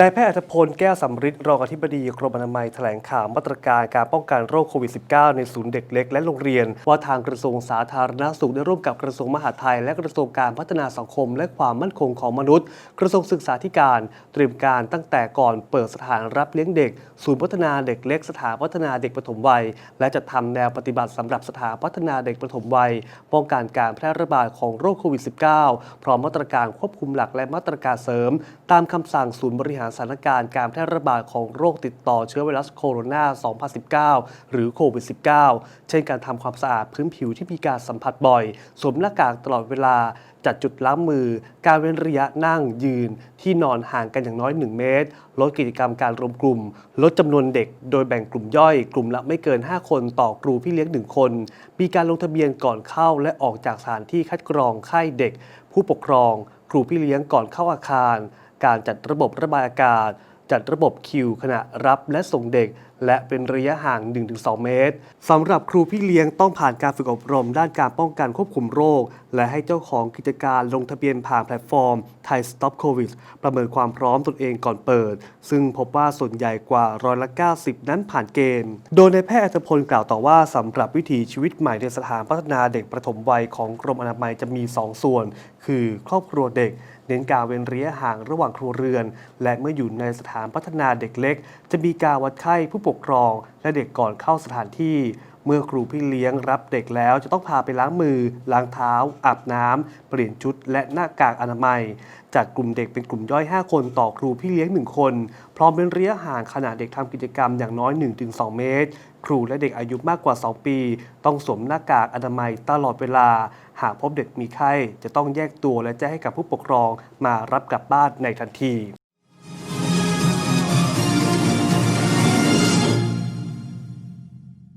นายแพทย์อัธพลแก้วสำริดรองอธิบดีกรมอนามัยแถลงข่าวมาตรการการป้องกันโรคโควิด -19 ในศูนย์เด็กเล็กและโรงเรียน ว่าทางกระทรวงสาธารณสุขได้ร่วมกับกระทรวงมหาดไทย และกระทรวงการพัฒนาสังคม และความมั่นคงของมนุษย์ กระทรวงศึกษาธิการ เตรียมการตั้งแต่ก่อนเปิดสถานรับเลี้ยงเด็ก ศูนย์พัฒนาเด็กเล็ก สถานพัฒนาเด็กปฐมวัย และจัดทำแนวปฏิบัติสำหรับสถานพัฒนาเด็กปฐมวัย ป้องกันการแพร่ระบาดของโรคโควิด -19 พร้อมมาตรการควบคุมหลักและมาตรการเสริม ตามคำสั่งศูนย์บริหารสถานการณ์การแพร่ระบาดของโรคติดต่อเชื้อไวรัสโคโรนา 2019 หรือโควิด -19 เช่นการทำความสะอาดพื้นผิวที่มีการสัมผัสบ่อย สวมหน้ากากตลอดเวลา จัดจุดล้างมือ การเว้นระยะนั่งยืน ที่นอนห่างกันอย่างน้อย 1 เมตร ลดกิจกรรมการรวมกลุ่ม ลดจำนวนเด็ก โดยแบ่งกลุ่มย่อย กลุ่มละไม่เกิน 5 คนต่อครูพี่เลี้ยง 1 คน มีการลงทะเบียนก่อนเข้าและออกจากสถานที่คัดกรองไข้เด็ก ผู้ปกครอง ครูพี่เลี้ยงก่อนเข้าอาคาร การจัดระบบระบายอากาศ จัดระบบคิวขณะรับและส่งเด็ก และเป็นระยะห่าง 1-2 เมตรสำหรับครูพี่เลี้ยงต้องผ่านการฝึกอบรมด้านการป้องกันควบคุมโรค และให้เจ้าของกิจการลงทะเบียนผ่านแพลตฟอร์มไทย Stop Covid ประเมินความพร้อมตนเองก่อนเปิด ซึ่งพบว่าส่วนใหญ่กว่าร้อยละ90 นั้นผ่านเกณฑ์ โดยในายแพทย์อัตพลกล่าวต่อว่าสำหรับวิถีชีวิตใหม่ในสถานพัฒนาเด็กประถมวัยของกรมอนามัยจะมี 2 ส่วน คือครอบครัวเด็ก เน้นการเว้นระยะห่างระหว่างครัวเรือน และเมื่ออยู่ในสถานพัฒนาเด็กเล็ก จะมีการวัดไข้ผู้ปกครอง และเด็กก่อนเข้าสถานที่ เมื่อครูพี่เลี้ยงรับเด็กแล้วจะต้องพาไปล้างมือ ล้างเท้า อาบน้ำเปลี่ยนชุด และหน้ากากอนามัย จัดกลุ่มเด็กเป็นกลุ่มย่อย 5 คนต่อครูพี่เลี้ยง 1 คน พร้อมเป็นระยะห่างขณะเด็กทำกิจกรรมอย่างน้อย 1-2 เมตร ครูและเด็กอายุมากกว่า 2 ปี ต้องสวมหน้ากากอนามัยตลอดเวลา หากพบเด็กมีไข้จะต้องแยกตัวและแจ้งให้กับผู้ปกครองมารับกลับบ้านในทันที